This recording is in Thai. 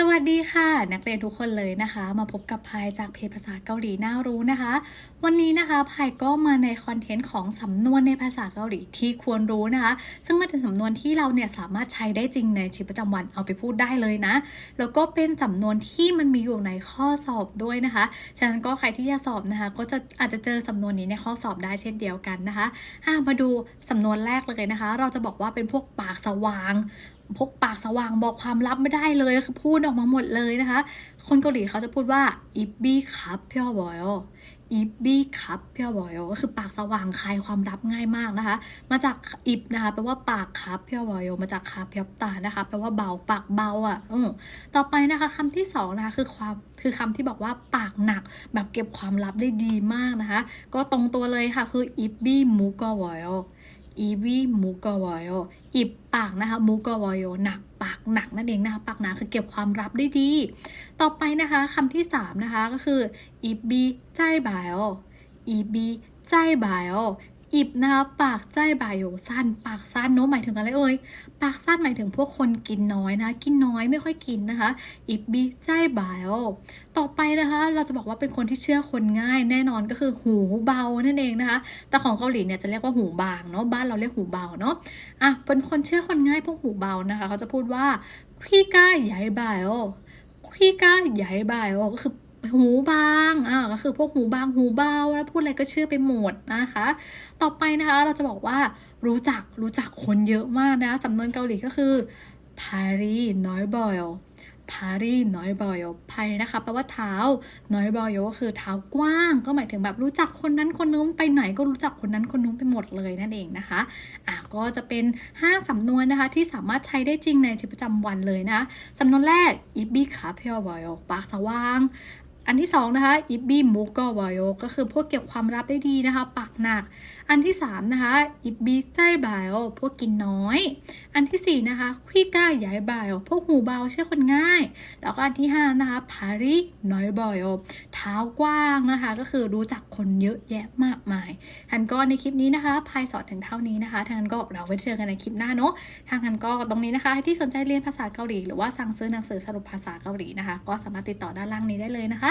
สวัสดีค่ะ นักเรียนทุกคนเลยนะคะ มาพบกับพายจากเพจภาษาเกาหลีน่ารู้นะคะ วันนี้นะคะพายก็มาในคอนเทนต์ของสำนวนในภาษาเกาหลีที่ควรรู้นะคะ ซึ่งมันเป็นสำนวนที่เราเนี่ยสามารถใช้ได้จริงในชีวิตประจำวันเอาไปพูดได้เลยนะ แล้วก็เป็นสำนวนที่มันมีอยู่ในข้อสอบด้วยนะคะฉะนั้นก็ใครที่จะสอบนะคะ ก็จะอาจจะเจอสำนวนนี้ในข้อสอบได้เช่นเดียวกันนะคะอะมาดูสำนวนแรกเลยนะคะ เราจะบอกว่าเป็นพวกปากสว่าง พกปากสว่างบอกความลับไม่ได้เลยคือพูดออกมาหมดเลยนะคะ คนเกาหลีเขาจะพูดว่าอิบบี้คับพียวบอยอิบบี้คับพียวบอยก็คือปากสว่างคลายความลับง่ายมากนะคะ มาจากอิบนะคะแปลว่าปากคับพียวบอยมาจากคาเพียวตานะคะแปลว่าเบาปากเบาอะอืต่อไปนะคะคำที่สองนะคะคือความคือคำที่บอกว่าปากหนักแบบเก็บความลับได้ดีมากนะคะ ก็ตรงตัวเลยค่ะคืออิบบี้มูกอวอย อีวีมูกวอยอิบปากนะคะมูกวอยหนักปากหนักนั่นเองนะคะปากหนาคือเก็บความลับได้ดี ต่อไปนะคะคำที่สามนะคะก็คืออีบีใจบายอีบีใจบายอิ บนะคะปากใจบายสั้น ปากสั้นเนอะหมายถึงอะไรเอ่ยปากสั้นหมายถึงพวกคนกินน้อยนะ กินน้อยไม่ค่อยกินนะคะ อิบบีใจบายต่อไปนะคะ เราจะบอกว่าเป็นคนที่เชื่อคนง่ายแน่นอนก็คือหูเบานั่นเองนะคะ แต่ของเกาหลีเนี่ยจะเรียกว่าหูบางเนาะบ้านเราเรียกหูเบาเนาะอะเป็นคนเชื่อคนง่ายพวกหูเบานะคะเขาจะพูดว่าขี้ก้าใหญ่บายโอขี้ก้าใหญ่บายโอก็คือ หูบางอ่าก็คือพวกหูบางหูเบาแล้วพูดอะไรก็เชื่อไปหมดนะคะ ต่อไปนะคะ เราจะบอกว่ารู้จักรู้จักคนเยอะมากนะสำนวนเกาหลีก็คือพารีน้อยบอยพารีน้อยบอยพายนะคะแปลว่าเท้าน้อยบอยก็คือเท้ากว้าง ก็หมายถึงแบบรู้จักคนนั้นคนนู้นไปไหนก็รู้จักคนนั้นคนนู้นไปหมดเลยนั่นเองนะคะอะก็จะเป็น 5 สำนวนนะคะที่สามารถใช้ได้จริงในชีวิตประจำวันเลยนะสำนวนแรกอีบีขาเพียวบอยปากสว่าง อันที่สองนะคะอิบบี้มุกกวายอก็คือพวกเก็บความลับได้ดีนะคะ ปากหนัก อันที่สามนะคะอิบบี้ใจบายพวกกินน้อย อันที่สี่นะคะคุยก้าใหญ่บายพวกหูเบาเชื่อคนง่าย แล้วก็อันที่ห้านะคะพาริน้อยบอยเท้ากว้างนะคะ ก็คือรู้จักคนเยอะแยะมากมายทันก็ในคลิปนี้นะคะพายสอนถึงเท่านี้นะคะทางนั้นก็เราไว้เจอกันในคลิปหน้าเนาะทางนั้นก็ตรงนี้นะคะให้ที่สนใจเรียนภาษาเกาหลี หรือว่าสั่งซื้อหนังสือสรุปภาษาเกาหลีนะคะ ก็สามารถติดต่อด้านล่างนี้ได้เลยนะคะ